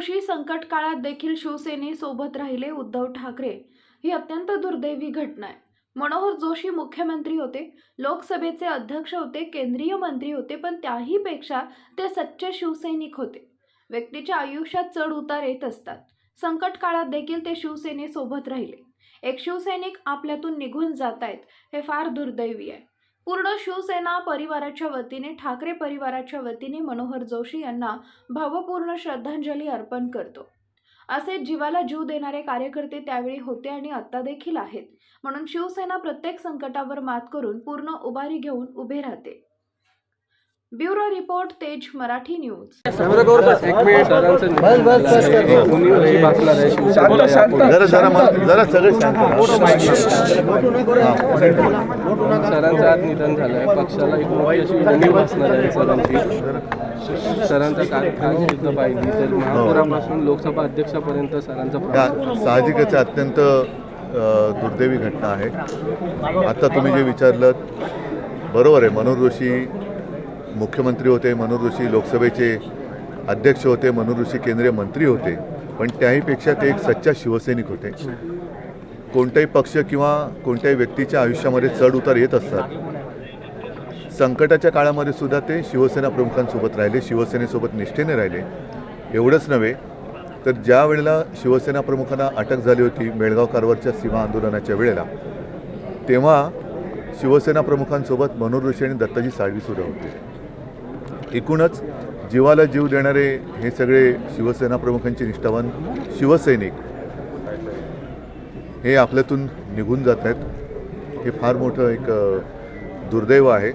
संकट काळात देखील शिवसेनेसोबत राहिले उद्धव ठाकरे. ही अत्यंत दुर्दैवी घटना आहे. मनोहर जोशी मुख्यमंत्री होते लोकसभेचे अध्यक्ष होते केंद्रीय मंत्री होते पण त्याहीपेक्षा ते सच्चे शिवसैनिक होते. व्यक्तीच्या आयुष्यात चढ उतार येत असतात. संकट काळात देखील ते शिवसेनेसोबत राहिले. एक शिवसैनिक आपल्यातून निघून जात आहेत हे फार दुर्दैवी आहे. पूर्ण शिवसेना परिवाराच्या वतीने ठाकरे परिवाराच्या वतीने मनोहर जोशी यांना भावपूर्ण श्रद्धांजली अर्पण करतो. असे जीवाला जीव देणारे कार्यकर्ते त्यावेळी होते आणि आता देखील आहेत. म्हणून शिवसेना प्रत्येक संकटावर मात करून पूर्ण उभारी घेऊन उभे राहते. ब्युरो रिपोर्ट तेज मराठी न्यूज. एक मिनिट. सरांचं आज निधन झालं आहे पक्षाला एक मोठी अशी उणीव भासणार आहे सरांची. सरांचा कार्यकाळ पाहिली तर महापौरापासून लोकसभा अध्यक्षापर्यंत सरांचा साहजिकच अत्यंत दुर्दैवी घटना आहे. आता तुम्ही जे विचारलं बरोबर आहे. मनोहर जोशी मुख्यमंत्री होते मनोहर जोशी लोकसभेचे अध्यक्ष होते मनोहर जोशी केंद्रीय मंत्री होते पण त्याहीपेक्षा ते एक सच्चा शिवसैनिक होते. कोणताही पक्ष किंवा कोणत्याही व्यक्तीच्या आयुष्यामध्ये चढ उतार येत असतात. संकटाच्या काळामध्ये सुद्धा ते शिवसेना प्रमुखांसोबत राहिले शिवसेनेसोबत निष्ठेने राहिले. एवढंच नव्हे तर ज्या वेळेला शिवसेना प्रमुखांना अटक झाली होती मेळगाव कारवारच्या सीमा आंदोलनाच्या वेळेला तेव्हा शिवसेना प्रमुखांसोबत मनोहर जोशी आणि दत्ताजी साळवीसुद्धा होते. एकूणच जीवाला जीव देणारे हे सगळे शिवसेना प्रमुखांचे निष्ठावान शिवसैनिक हे आपल्यातून निघून जात आहेत. हे फार मोठं एक दुर्दैव आहे.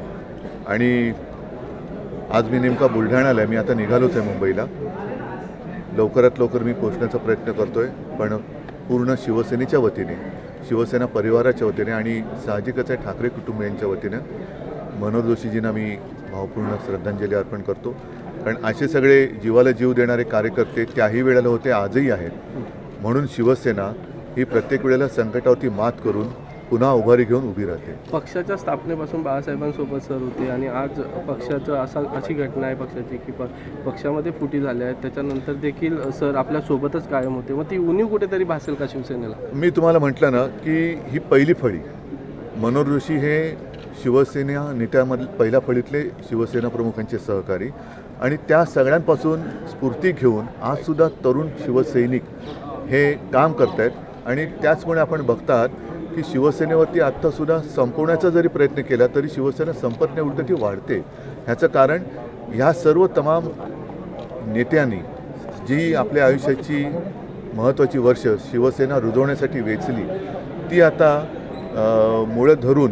आणि आज मी नेमका बुलढाण्याला आहे मी आता निघालोच आहे मुंबईला. लवकरात लवकर मी पोचण्याचा प्रयत्न करतो आहे पण पूर्ण शिवसेनेच्या वतीने शिवसेना परिवाराच्या वतीने आणि साहजिकच आहे ठाकरे कुटुंबियांच्या वतीनं मनोहर जोशीजींना मी भावपूर्ण श्रद्धांजली अर्पण करतो. कारण असे सगळे जीवाला जीव देणारे कार्यकर्ते त्याही वेळेला होते आजही आहेत. म्हणून शिवसेना ही प्रत्येक वेळेला संकटावरती मात करून पुन्हा उभारी घेऊन उभी राहते. पक्षाच्या स्थापनेपासून बाळासाहेबांसोबत सर होते आणि आज पक्षाचं असा अशी घटना आहे पक्षाची की पक्षामध्ये फुटी झाल्या आहेत. त्याच्यानंतर देखील सर आपल्या सोबतच कायम होते. मग ती उणीव कुठेतरी भासेल का शिवसेनेला? मी तुम्हाला म्हटलं ना की ही पहिली फळी. मनोहर जोशी हे शिवसेना नेत्यामधील पहिल्या फळीतले शिवसेना प्रमुखांचे सहकारी आणि त्या सगळ्यांपासून स्फूर्ती घेऊन आजसुद्धा तरुण शिवसैनिक हे काम करत आहेत आणि त्याचमुळे आपण बघतात की शिवसेनेवरती आत्तासुद्धा संपवण्याचा जरी प्रयत्न केला तरी शिवसेना संपत उलट ती वाढते. ह्याचं कारण ह्या सर्व तमाम नेत्यांनी जी आपल्या आयुष्याची महत्त्वाची वर्ष शिवसेना रुजवण्यासाठी वेचली ती आता मुळं धरून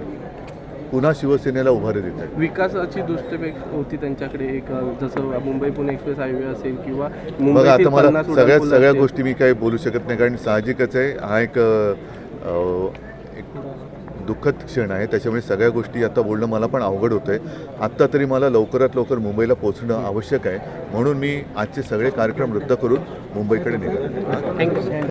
पुन्हा शिवसेनेला उभारी देत आहेत. विकासाची दृष्टी होती त्यांच्याकडे एक जसं मुंबई पुणे एक्सप्रेस हायवे असेल किंवा बघा आता मला सगळ्या सगळ्या. गोष्टी मी काही बोलू शकत नाही कारण साहजिकच आहे. हा एक दुःखद क्षण आहे. त्याच्यामुळे सगळ्या गोष्टी आता बोलणं मला पण अवघड होतं आहे आत्ता तरी मला लवकरात लवकर मुंबईला पोहोचणं आवश्यक आहे. म्हणून मी आजचे सगळे कार्यक्रम रद्द करून मुंबईकडे निघालो.